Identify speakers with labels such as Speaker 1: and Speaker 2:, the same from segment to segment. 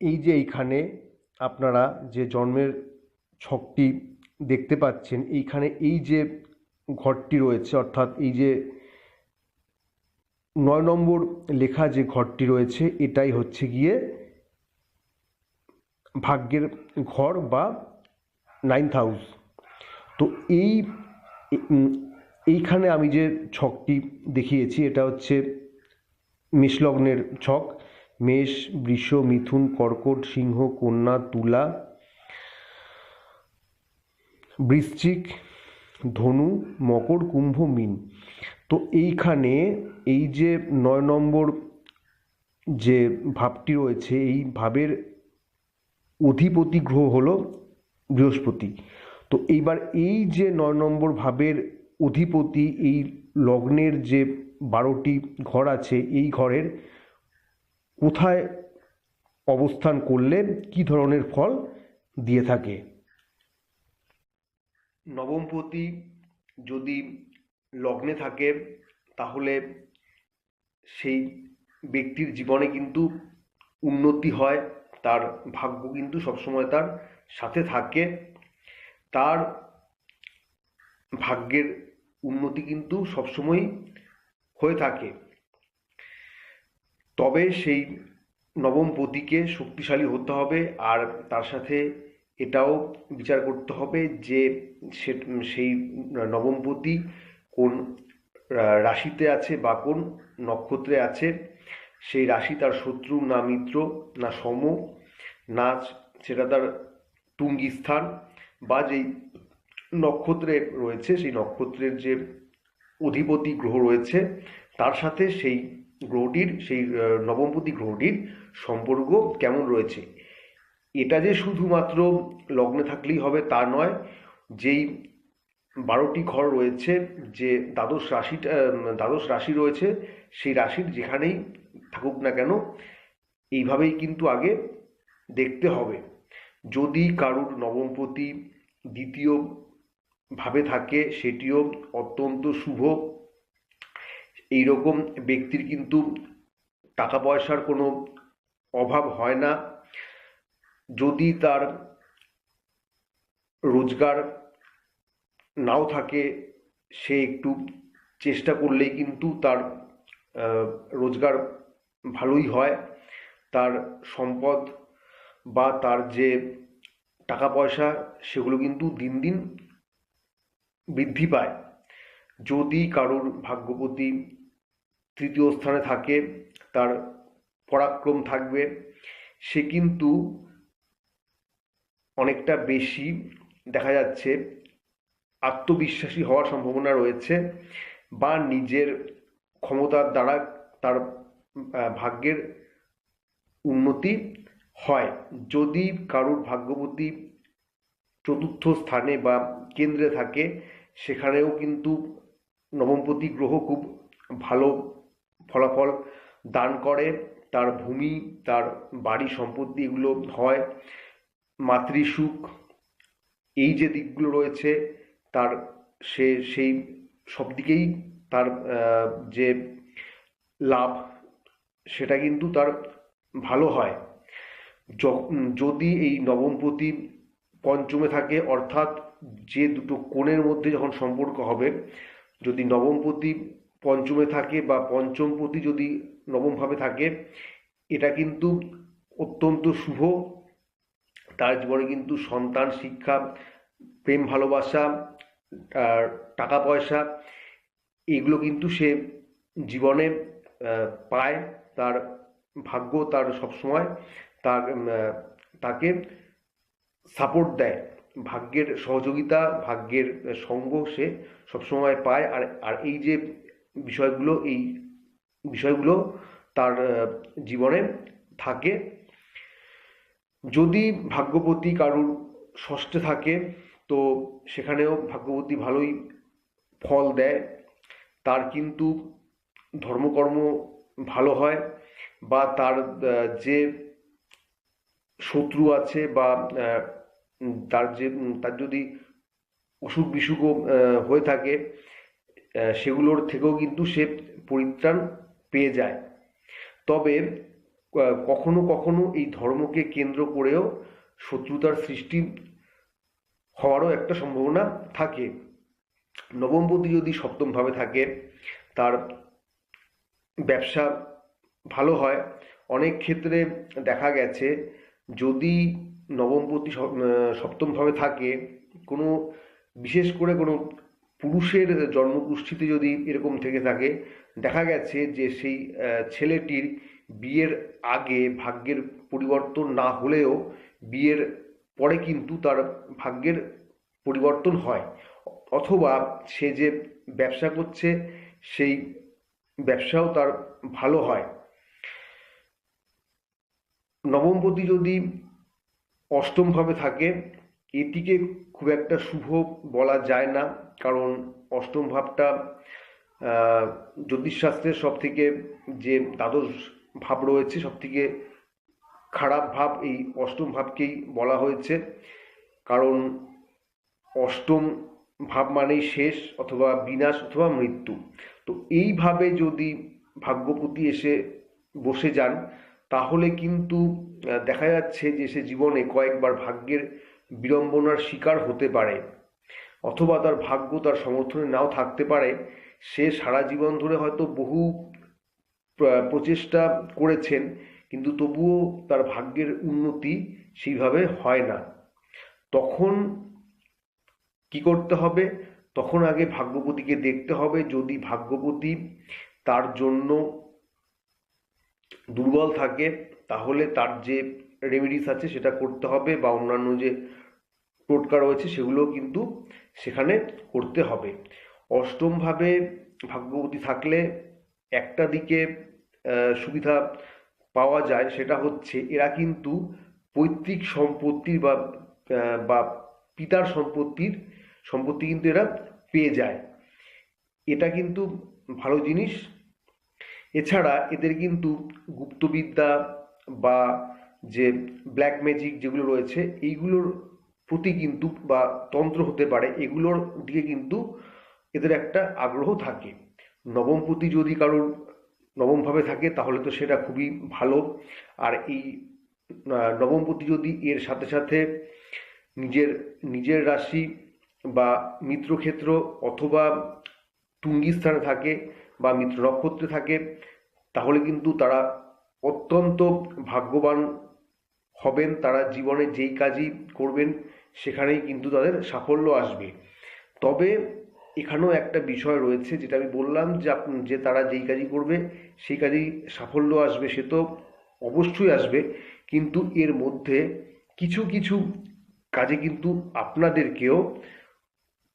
Speaker 1: এই যে এইখানে আপনারা যে জন্মের ছকটি দেখতে পাচ্ছেন, এইখানে এই যে ঘরটি রয়েছে, অর্থাৎ এই যে নয় নম্বর লেখা যে ঘরটি রয়েছে, এটাই হচ্ছে গিয়ে ভাগ্যের ঘর বা নাইন্থ হাউস তো এই, এইখানে আমি যে ছকটি দেখিয়েছি, এটা হচ্ছে মেষলগ্নের ছক। মেষ, বৃষ, মিথুন, কর্কট, সিংহ, কন্যা, তুলা, বৃশ্চিক, ধনু, মকর, কুম্ভ, মিন। তো এইখানে এই যে নয় নম্বর যে ভাবটি রয়েছে, এই ভাবের অধিপতি গ্রহ হল বৃহস্পতি। তো এইবার এই যে নয় নম্বর ভাবের অধিপতি, এই লগ্নের যে বারোটি ঘর আছে, এই ঘরের কোথায় অবস্থান করলে কি ধরনের ফল দিয়ে থাকে? নবমপতি যদি লগ্নে থাকে, তাহলে সেই ব্যক্তির জীবনে কিন্তু উন্নতি হয়, তার ভাগ্য কিন্তু সবসময় তার সাথে থাকে। তার ভাগ্যের উন্নতি কিন্তু সবসময় হয়ে থাকে। তবে সেই নবমপতিকে শক্তিশালী হতে হবে আর তার সাথে এটাও বিচার করতে হবে যে সে, সেই নবমপতি কোন রাশিতে আছে বা কোন নক্ষত্রে আছে, সেই রাশি তার শত্রু না মিত্র না সম, না সেটা তার টুঙ্গি স্থান বা যেই নক্ষত্রে রয়েছে সেই নক্ষত্রের যে অধিপতি গ্রহ রয়েছে, তার সাথে সেই গ্রহটির, সেই নবমপতি গ্রহটির সম্পর্ক কেমন রয়েছে? এটা যে শুধুমাত্র লগ্নে থাকলেই হবে তা নয়, যেই বারোটি ঘর রয়েছে, যে দ্বাদশ রাশিটা দ্বাদশ রাশি রয়েছে, সেই রাশির যেখানেই থাকুক না কেন, এইভাবেই কিন্তু আগে দেখতে হবে। যদি কারুর নবমপতি দ্বিতীয় ভাবে থাকে, সেটিও অত্যন্ত শুভ এইরকম ব্যক্তির কিন্তু টাকা পয়সার কোনো অভাব হয় না। যদি তার রোজগার নাও থাকে, সে একটু চেষ্টা করলেই কিন্তু তার রোজগার ভালোই হয়। তার সম্পদ বা তার যে টাকা পয়সা সেগুলো কিন্তু দিন দিন বৃদ্ধি পায়। যদি কারোর ভাগ্যপতি তৃতীয় স্থানে থাকে, তার পরাক্রম থাকবে। সে কিন্তু অনেকটা বেশি দেখা যাচ্ছে আত্মবিশ্বাসী হওয়ার সম্ভাবনা রয়েছে বা নিজের ক্ষমতার দ্বারা তার ভাগ্যের উন্নতি হয়। যদি কারোর ভাগ্যবতী চতুর্থ স্থানে বা কেন্দ্রে থাকে, সেখানেও কিন্তু নবমপতি গ্রহ খুব ভালো ফলাফল দান করে, তার ভূমি, তার বাড়ি সম্পত্তি এগুলো হয় মাতৃসুখ এই যে দিকগুলো রয়েছে, তার সে, সেই সব দিকেই তার যে লাভ, সেটা কিন্তু তার ভালো হয়। যদি এই নবমপতি পঞ্চমে থাকে, অর্থাৎ যে দুটো কোণের মধ্যে যখন সম্পর্ক হবে, যদি নবমপতি পঞ্চমে থাকে বা পঞ্চমপতি যদি নবমভাবে থাকে, এটা কিন্তু অত্যন্ত শুভ। তার জীবনে কিন্তু সন্তান, শিক্ষা, প্রেম, ভালোবাসা টাকা পয়সা, এগুলো কিন্তু সে জীবনে পায়। তার ভাগ্য তার সবসময় তার তাকে সাপোর্ট দেয়। ভাগ্যের সহযোগিতা, ভাগ্যের সঙ্গ সে সবসময় পায়। আর আর এই যে বিষয়গুলো, এই বিষয়গুলো তার জীবনে থাকে। যদি ভাগ্যবতী কারুর ষষ্ঠে থাকে, তো সেখানেও ভাগ্যবতী ভালোই ফল দেয়। তার কিন্তু ধর্মকর্ম ভালো হয় বা তার যে শত্রু আছে বা তার যে তার যদি অসুখ বিসুখও হয়ে থাকে সেগুলোর থেকেও কিন্তু সে পরিত্রাণ পেয়ে যায়। তবে কখনো কখনো এই ধর্মকে কেন্দ্র করেও শত্রুতার সৃষ্টি হওয়ারও একটা সম্ভাবনা থাকে। নবমপতি যদি সপ্তমভাবে থাকে, তার ব্যবসা ভালো হয়। অনেক ক্ষেত্রে দেখা গেছে, যদি নবমপতি সপ- সপ্তমভাবে থাকে, কোনো বিশেষ করে কোনো পুরুষের জন্মগোষ্ঠীতে যদি এরকম থেকে থাকে, দেখা গেছে যে সেই ছেলেটির বিয়ের আগে ভাগ্যের পরিবর্তন না হলেও বিয়ের পরে কিন্তু তার ভাগ্যের পরিবর্তন হয়। অথবা সে যে ব্যবসা করছে, সেই ব্যবসাও তার ভালো হয়। নবমপতি যদি অষ্টমভাবে থাকে এটিকে খুব একটা শুভ বলা যায় না, কারণ অষ্টম ভাবটা জ্যোতিষশাস্ত্রের সব থেকে যে দ্বাদশ ভাব রয়েছে সব থেকে খারাপ ভাব এই অষ্টম ভাবকেই বলা হয়েছে। কারণ অষ্টম ভাব মানেই শেষ অথবা বিনাশ অথবা মৃত্যু। তো এইভাবে যদি ভাগ্যপতি এসে বসে যান, তাহলে কিন্তু দেখা যাচ্ছে যে সে জীবনে কয়েকবার ভাগ্যের বিড়ম্বনার শিকার হতে পারে, অথবা তার ভাগ্য তার সমর্থনে নাও থাকতে পারে, সে সারা জীবন ধরে হয়তো বহু প্রচেষ্টা করেছেন, কিন্তু তবুও তার ভাগ্যের উন্নতি সেইভাবে হয় না। তখন কি করতে হবে? তখন আগে ভাগ্যপতিকে দেখতে হবে, যদি ভাগ্যপতি তার জন্য দুর্বল থাকে, তাহলে তার যে রেমেডিস আছে সেটা করতে হবে, বা অন্যান্য যে টোটকা রয়েছে সেগুলো কিন্তু সেখানে করতে হবে। অষ্টমভাবে ভাগ্যবতী থাকলে একটা দিকে সুবিধা পাওয়া যায় সেটা হচ্ছে এরা কিন্তু পৈতৃক সম্পত্তির বা বা পিতার সম্পত্তির, সম্পত্তি কিন্তু এরা পেয়ে যায়। এটা কিন্তু ভালো জিনিস। এছাড়া এদের কিন্তু গুপ্তবিদ্যা বা যে ব্ল্যাক ম্যাজিক যেগুলো রয়েছে, এইগুলোর প্রতি কিন্তু বা তন্ত্র হতে পারে, এগুলোর দিকে কিন্তু এদের একটা আগ্রহ থাকে। নবমপতি যদি কারোর নবমভাবে থাকে, তাহলে তো সেটা খুবই ভালো। আর এই নবম নবমপতি যদি এর সাথে সাথে নিজের নিজের রাশি বা মিত্রক্ষেত্র অথবা তুঙ্গি স্থানে থাকে বা মিত্র নক্ষত্রে থাকে, তাহলে কিন্তু তারা অত্যন্ত ভাগ্যবান হবেন। তারা জীবনে যেই কাজই করবেন সেখানেই কিন্তু তাদের সাফল্য আসবে। তবে এখানেও একটা বিষয় রয়েছে যেটা আমি বললাম যে যে তারা যেই কাজই করবে, সেই কাজেই সাফল্য আসবে, সে তো অবশ্যই আসবে। কিন্তু এর মধ্যে কিছু কিছু কাজে কিন্তু আপনাদেরকেও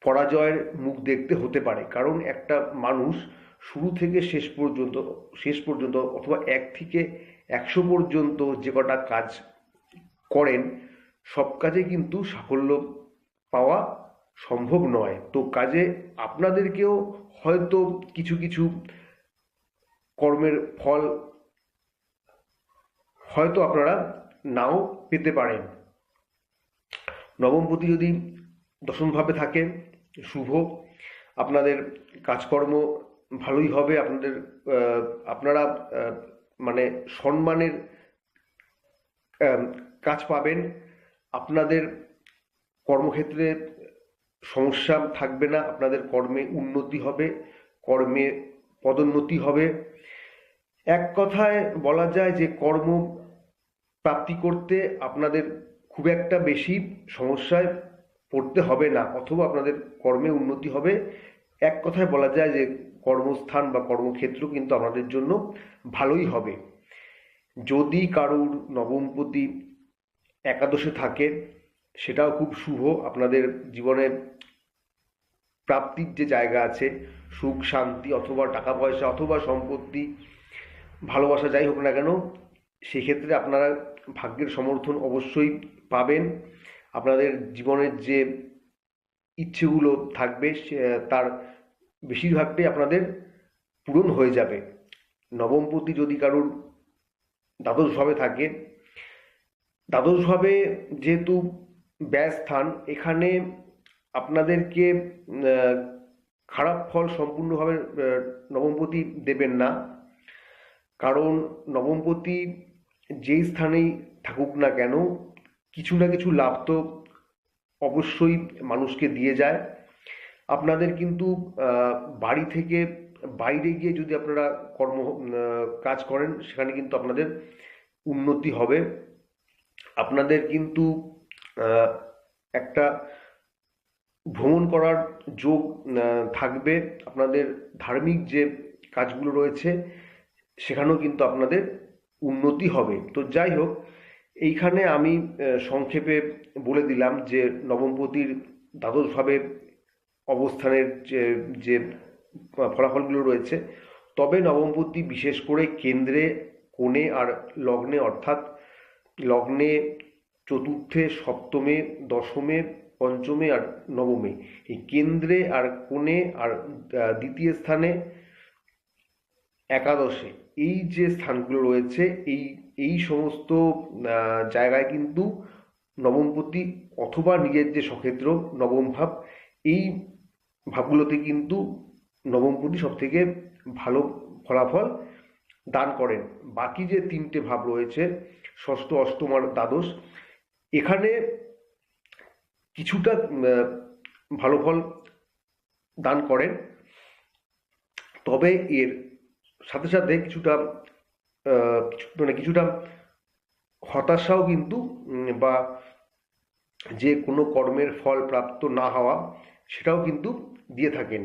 Speaker 1: পরাজয়ের মুখ দেখতে হতে পারে। কারণ একটা মানুষ শুরু থেকে শেষ পর্যন্ত শেষ পর্যন্ত অথবা এক থেকে একশো পর্যন্ত যে কটা কাজ করেন সব কাজে কিন্তু সাফল্য পাওয়া সম্ভব নয়। তো কাজে আপনাদেরকেও হয়তো কিছু কিছু কর্মের ফল হয়তো আপনারা নাও পেতে পারেন। নবমপতি যদি দশমভাবে থাকে, শুভ। আপনাদের কাজকর্ম ভালোই হবে, আপনাদের আপনারা মানে সম্মানের কাজ পাবেন। আপনাদের কর্মক্ষেত্রে সমস্যা থাকবে না, আপনাদের কর্মে উন্নতি হবে, কর্মে পদোন্নতি হবে। এক কথায় বলা যায় যে কর্ম প্রাপ্তি করতে আপনাদের খুব একটা বেশি সমস্যায় পড়তে হবে না, অথবা আপনাদের কর্মে উন্নতি হবে। এক কথায় বলা যায় যে কর্মস্থান বা কর্মক্ষেত্র কিন্তু আপনাদের জন্য ভালোই হবে। যদি কারুর নবমপতি একাদশে থাকে, সেটাও খুব শুভ। আপনাদের জীবনে প্রাপ্তির যে জায়গা আছে, সুখ, শান্তি অথবা টাকা পয়সা অথবা সম্পত্তি, ভালোবাসা যাই হোক না কেন, সেক্ষেত্রে আপনারা ভাগ্যের সমর্থন অবশ্যই পাবেন। আপনাদের জীবনের যে ইচ্ছেগুলো থাকবে তার বেশিরভাগটাই আপনাদের পূরণ হয়ে যাবে। নবমপতি যদি কারুর দ্বাদশভাবে থাকে দ্বাদশভাবে যেহেতু ব্যয় স্থান, এখানে আপনাদেরকে খারাপ ফল সম্পূর্ণভাবে নবমপতি দেবেন না। কারণ নবমপতি যেই স্থানেই থাকুক না কেন, কিছু না কিছু লাভ তো অবশ্যই মানুষকে দিয়ে যায়। আপনাদের কিন্তু বাড়ি থেকে বাইরে গিয়ে যদি আপনারা কর্ম কাজ করেন, সেখানে কিন্তু আপনাদের উন্নতি হবে। আপনাদের কিন্তু একটা ভ্রমণ করার যোগ থাকবে। আপনাদের ধার্মিক যে কাজগুলো রয়েছে, সেখানেও কিন্তু আপনাদের উন্নতি হবে। তো যাই হোক, এইখানে আমি সংক্ষেপে বলে দিলাম যে নবমপতির দ্বাদশভাবে অবস্থানের যে যে ফলাফলগুলো রয়েছে, তবে নবমপতি বিশেষ করে কেন্দ্রে, কোণে আর লগ্নে অর্থাৎ লগ্নে চতুর্থে, সপ্তমে, দশমে, পঞ্চমে আর নবমে। এই কেন্দ্রে আর কোণে আর দ্বিতীয় স্থানে একাদশে। এই যে স্থানগুলো রয়েছে, এই এই সমস্ত জায়গায় কিন্তু নবমপতি অথবা নিজের যে সক্ষেত্র নবম ভাব, এই ভাবগুলোতে কিন্তু নবমপতি সব থেকে ভালো ফলাফল দান করেন। বাকি যে তিনটে ভাব রয়েছে ষষ্ঠ অষ্টম আর দ্বাদশ। এখানে কিছুটা ভালো ফল দান করেন। তবে এর সাথে সাথে কিছুটা মানে কিছুটা হতাশাও কিন্তু বা যে কোনো কর্মের ফল প্রাপ্ত না হওয়া, সেটাও কিন্তু দিয়ে থাকেন।